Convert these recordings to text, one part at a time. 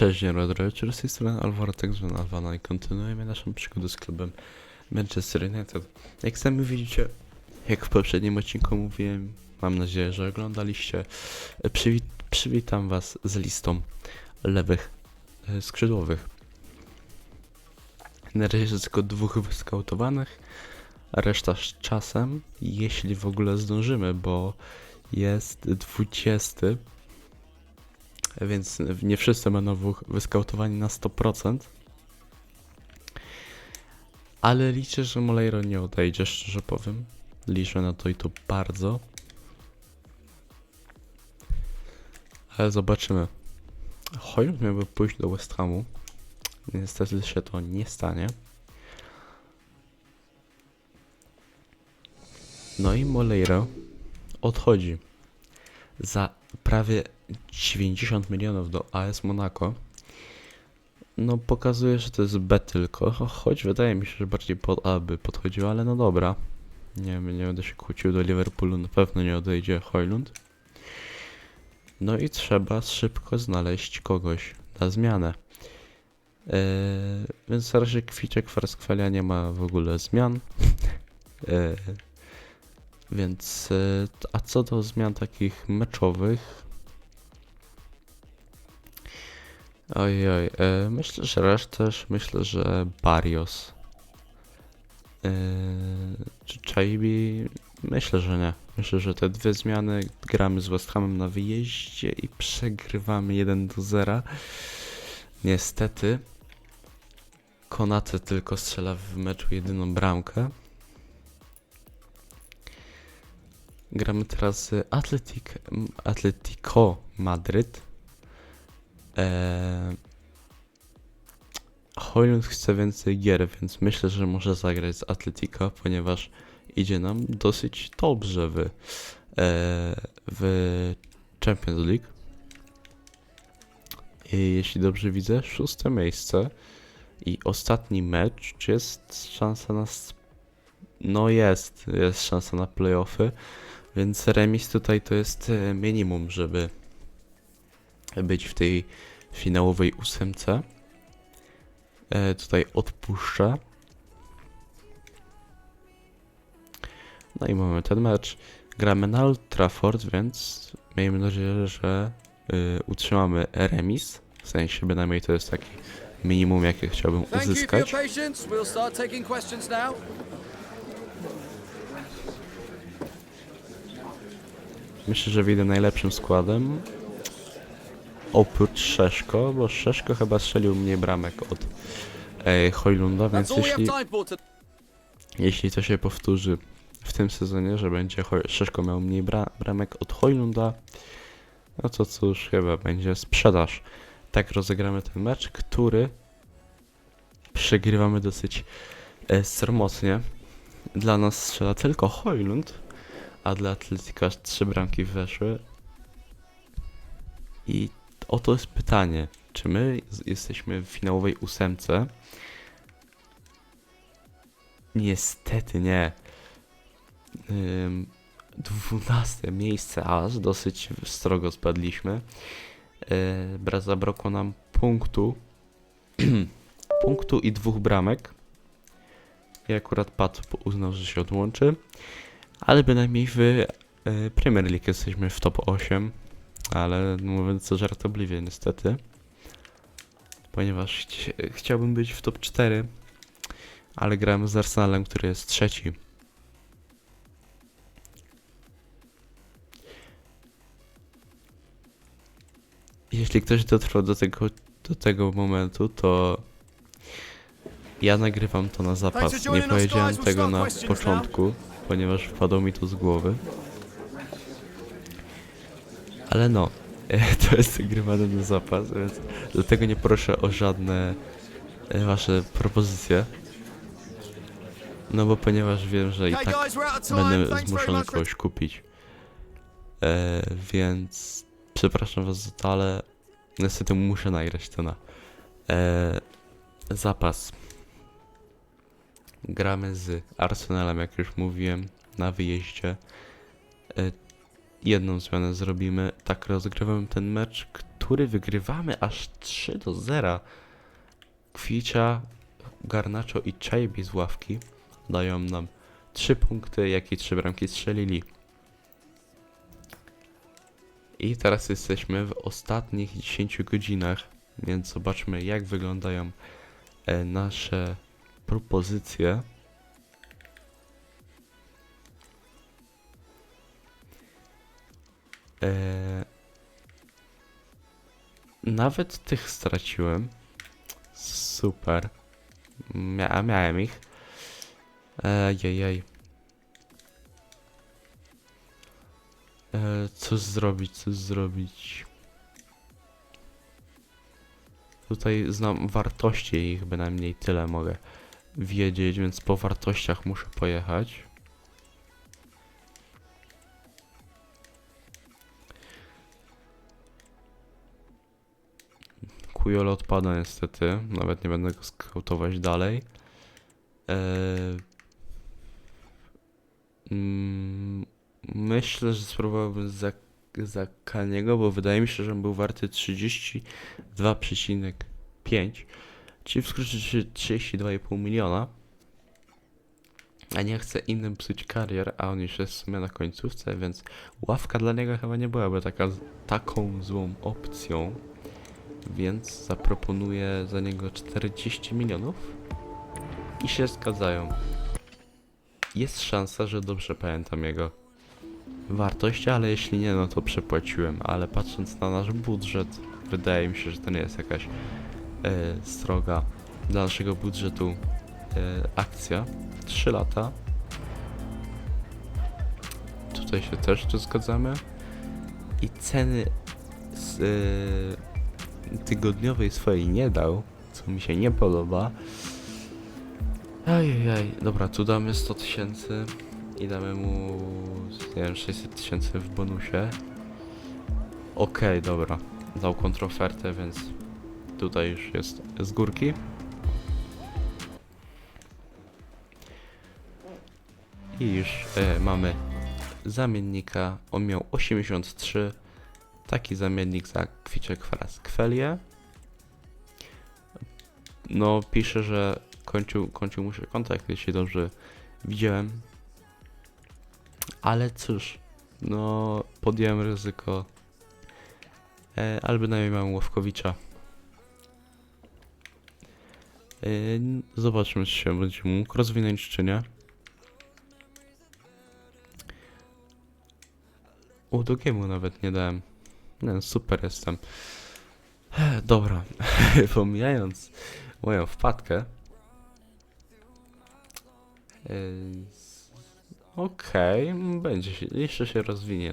Cześć, dobry, z tej strony Alvaro, tak zwany Alvana i kontynuujemy naszą przygodę z klubem Manchester United. Jak sami widzicie, jak w poprzednim odcinku mówiłem, mam nadzieję, że oglądaliście, przywi przywitam was z listą lewych e, skrzydłowych. Na razie jest tylko dwóch wyskautowanych, a reszta z czasem, jeśli w ogóle zdążymy, bo jest 20 więc nie wszyscy będą wy- wyskautowani na 100%. Ale liczę, że Moleiro nie odejdzie, szczerze powiem. Liczę na to i to bardzo. Ale zobaczymy. Hoyland miałby pójść do West Hamu. Niestety się to nie stanie. No i Moleiro odchodzi za prawie 90 milionów do AS Monaco. No pokazuje, że to jest B tylko, cho- choć wydaje mi się, że bardziej pod A by podchodziło, ale no dobra. Nie nie będę się kłócił do Liverpoolu, na pewno nie odejdzie Hojlund. No i trzeba szybko znaleźć kogoś na zmianę. Eee, więc na razie Kwiczek Farskwela nie ma w ogóle zmian. eee, więc, e, a co do zmian takich meczowych? Oj, e, myślę, że raz też, myślę, że Barrios. E, czy Chaibi? Myślę, że nie. Myślę, że te dwie zmiany gramy z West Hamem na wyjeździe i przegrywamy 1 do 0. Niestety. Konate tylko strzela w meczu jedyną bramkę. Gramy teraz Atletic, Atletico Madryt. Eee, Hoylund chce więcej gier, więc myślę, że może zagrać z Atletico, ponieważ idzie nam dosyć dobrze w, eee, w Champions League. I jeśli dobrze widzę, szóste miejsce i ostatni mecz, czy jest szansa na... No jest, jest szansa na playoffy. Więc remis tutaj to jest e, minimum, żeby być w tej finałowej ósemce. E, tutaj odpuszczę. No i mamy ten mecz. Gramy na Old Trafford, więc miejmy nadzieję, że y, utrzymamy remis. W sensie bynajmniej to jest taki minimum, jakie chciałbym uzyskać. Myślę, że wyjdę najlepszym składem. Oprócz Szeszko, bo Szeszko chyba strzelił mniej bramek od e, Hojlunda, więc jeśli, jeśli to się powtórzy w tym sezonie, że będzie Szeszko miał mniej bra bramek od Hojlunda, no to cóż, chyba będzie sprzedaż. Tak rozegramy ten mecz, który przegrywamy dosyć e, sromotnie. Dla nas strzela tylko Hojlund, a dla Atletika aż trzy bramki weszły. I oto jest pytanie, czy my jesteśmy w finałowej ósemce? Niestety nie. Ym, Dwunaste miejsce aż, dosyć strogo spadliśmy. Yy, bra- zabrakło nam punktu. punktu i dwóch bramek. I akurat Pat uznał, że się odłączy. Ale bynajmniej w e, Premier League jesteśmy w top 8. Ale mówiąc co żartobliwie, niestety. Ponieważ chci chciałbym być w top 4. Ale grałem z Arsenalem, który jest trzeci. Jeśli ktoś dotrwał do tego, do tego momentu, to ja nagrywam to na zapas. Nie powiedziałem tego na początku, ponieważ wpadło mi to z głowy. Ale no, to jest nagrywane na zapas, więc dlatego nie proszę o żadne e, wasze propozycje. No bo ponieważ wiem, że i tak będę zmuszony kogoś kupić. E, więc przepraszam was za to, ale niestety muszę nagrać to na e, zapas. Gramy z Arsenalem, jak już mówiłem, na wyjeździe. E, jedną zmianę zrobimy. Tak rozgrywam ten mecz, który wygrywamy aż 3 do 0. Kwicia, Garnacho i Czajbi z ławki dają nam 3 punkty, jak i 3 bramki strzelili. I teraz jesteśmy w ostatnich 10 godzinach, więc zobaczmy jak wyglądają e, nasze propozycje. Nawet tych straciłem. Super. Mia miałem ich. Ejejej. E, co zrobić, co zrobić? Tutaj znam wartości ich, bynajmniej tyle mogę wiedzieć, więc po wartościach muszę pojechać. Kujol odpada niestety, nawet nie będę go skautować dalej. Eee, myślę, że spróbowałbym za, za Kaniego, bo wydaje mi się, że on był warty 32,5, czyli w skrócie 32,5 miliona. A nie chcę innym psuć karier, a on już jest w sumie na końcówce, więc ławka dla niego chyba nie byłaby taka, taką złą opcją. Więc zaproponuję za niego 40 milionów i się zgadzają. Jest szansa, że dobrze pamiętam jego wartość, ale jeśli nie, no to przepłaciłem. Ale patrząc na nasz budżet, wydaje mi się, że to nie jest jakaś e, stroga dla naszego budżetu e, akcja. 3 lata. Tutaj się też tu zgadzamy. I ceny z, e, tygodniowej swojej nie dał, co mi się nie podoba. Ajajaj, dobra, tu damy 100 tysięcy i damy mu, nie wiem, 600 tysięcy w bonusie. Okej, dobra, dał kontrofertę, więc tutaj już jest z górki. I już e, mamy zamiennika, on miał 83, taki zamiennik za Kwiczek Kwelię. No, pisze, że kończył, kończył mu się kontakt, jeśli dobrze widziałem. Ale cóż, no, podjąłem ryzyko. E, ale bynajmniej mam Ławkowicza. E, zobaczmy, czy się będzie mógł rozwinąć, czy nie. U drugiemu nawet nie dałem. No, super jestem. Dobra, pomijając moją wpadkę. S- Okej, będzie się, jeszcze się rozwinie.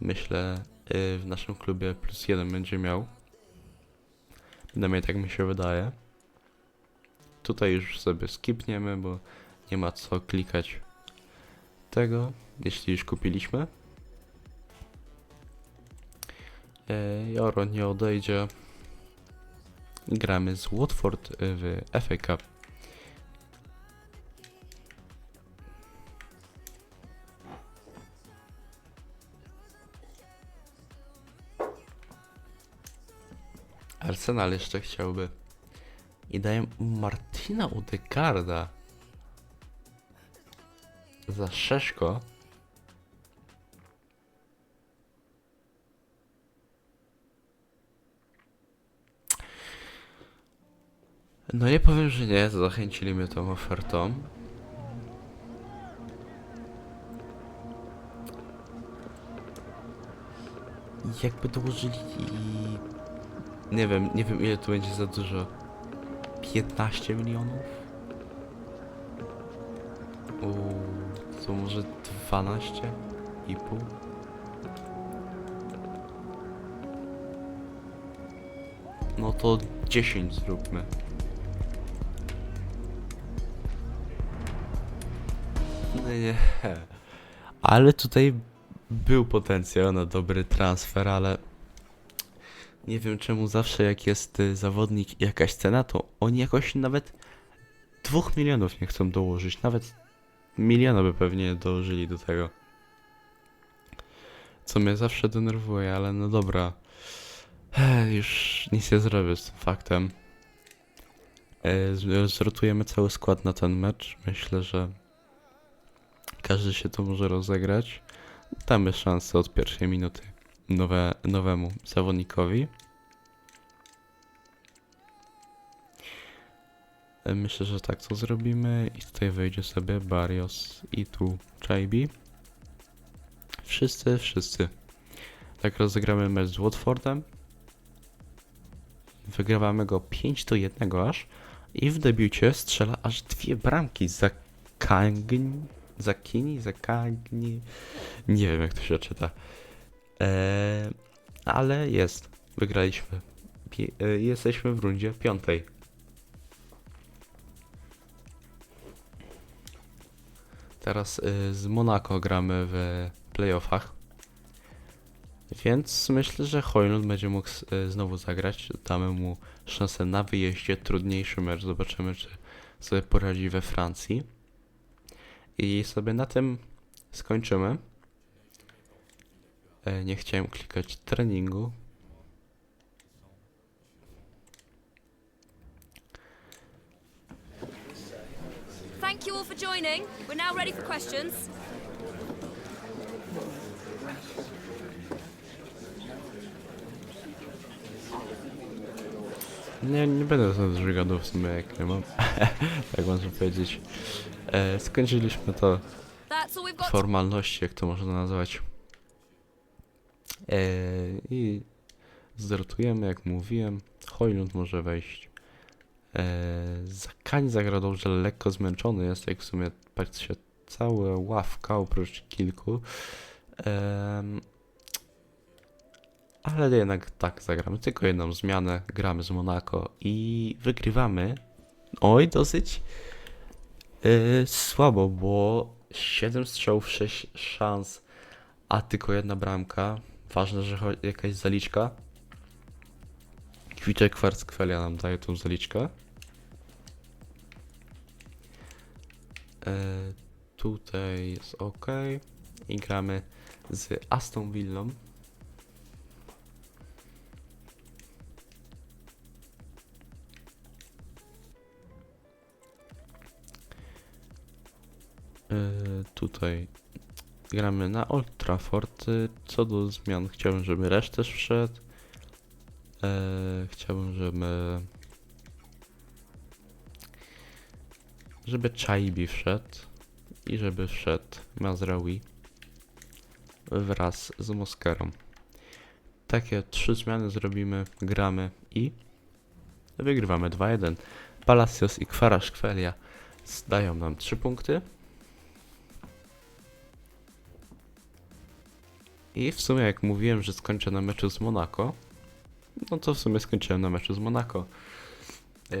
Myślę, yy, w naszym klubie plus jeden będzie miał. Przynajmniej tak mi się wydaje. Tutaj już sobie skipniemy, bo nie ma co klikać tego, jeśli już kupiliśmy. E, Joro nie odejdzie. Gramy z Watford w FA Cup. Arsenal jeszcze chciałby. I daję Martina Udegarda za Szeszko. No nie powiem, że nie, zachęcili mnie tą ofertą. Jakby dołożyli... Nie wiem, nie wiem ile tu będzie za dużo. 15 milionów? Uuu, to może 12 i pół? No to 10 zróbmy. Nie. Ale tutaj był potencjał na dobry transfer, ale nie wiem czemu zawsze jak jest y, zawodnik i jakaś cena, to oni jakoś nawet 2 milionów nie chcą dołożyć. Nawet miliona by pewnie dołożyli do tego. Co mnie zawsze denerwuje, ale no dobra. Już nic nie zrobię z tym faktem. E, Zrotujemy cały skład na ten mecz. Myślę, że każdy się tu może rozegrać. Damy szansę od pierwszej minuty nowe, nowemu zawodnikowi. Myślę, że tak to zrobimy i tutaj wejdzie sobie Barrios i tu Chaibi. Wszyscy, wszyscy. Tak rozegramy mecz z Watfordem. Wygrywamy go 5 do 1 aż i w debiucie strzela aż dwie bramki za Kangni, za Kini, za Kangni. Nie wiem jak to się czyta. Eee, ale jest. Wygraliśmy. E, jesteśmy w rundzie piątej. Teraz y, z Monaco gramy w playoffach. Więc myślę, że Hojlund będzie mógł y, znowu zagrać. Damy mu szansę na wyjeździe. Trudniejszy mecz. Zobaczymy, czy sobie poradzi we Francji. I sobie na tym skończymy. E, Nie chciałem klikać treningu. Thank you all for joining. We're now ready for questions. Nie, nie będę za dużo gadał w sumie, jak nie mam. tak można powiedzieć. E, skończyliśmy to formalności, jak to można nazwać. E, I zrotujemy, jak mówiłem. Hojlund może wejść. E, Zakań zagrał dobrze, lekko zmęczony jest, jak w sumie patrzcie, cała ławka oprócz kilku. Em, ale jednak tak zagramy, tylko jedną zmianę, gramy z Monaco i wygrywamy. Oj, dosyć yy, słabo, bo 7 strzałów, 6 szans, a tylko jedna bramka. Ważne, że jakaś zaliczka. Kwiczek Kwarckwelia nam daje tą zaliczkę. Yy, tutaj jest ok. I gramy z Aston Villą. Tutaj gramy na Old Trafford. Co do zmian, chciałbym, żeby Resz też wszedł. Yy, chciałbym, żeby żeby Chaibi wszedł i żeby wszedł Mazraoui wraz z Moskerą. Takie trzy zmiany zrobimy, gramy i wygrywamy 2-1. Palacios i Kwaraszkwelia zdają nam 3 punkty. I w sumie jak mówiłem, że skończę na meczu z Monaco, no to w sumie skończyłem na meczu z Monaco. Yy,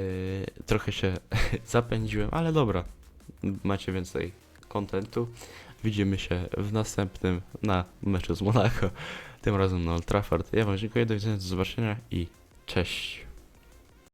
trochę się zapędziłem, ale dobra. Macie więcej kontentu. Widzimy się w następnym na meczu z Monaco. Tym razem na Old Trafford. Ja wam dziękuję, do widzenia, do zobaczenia i cześć.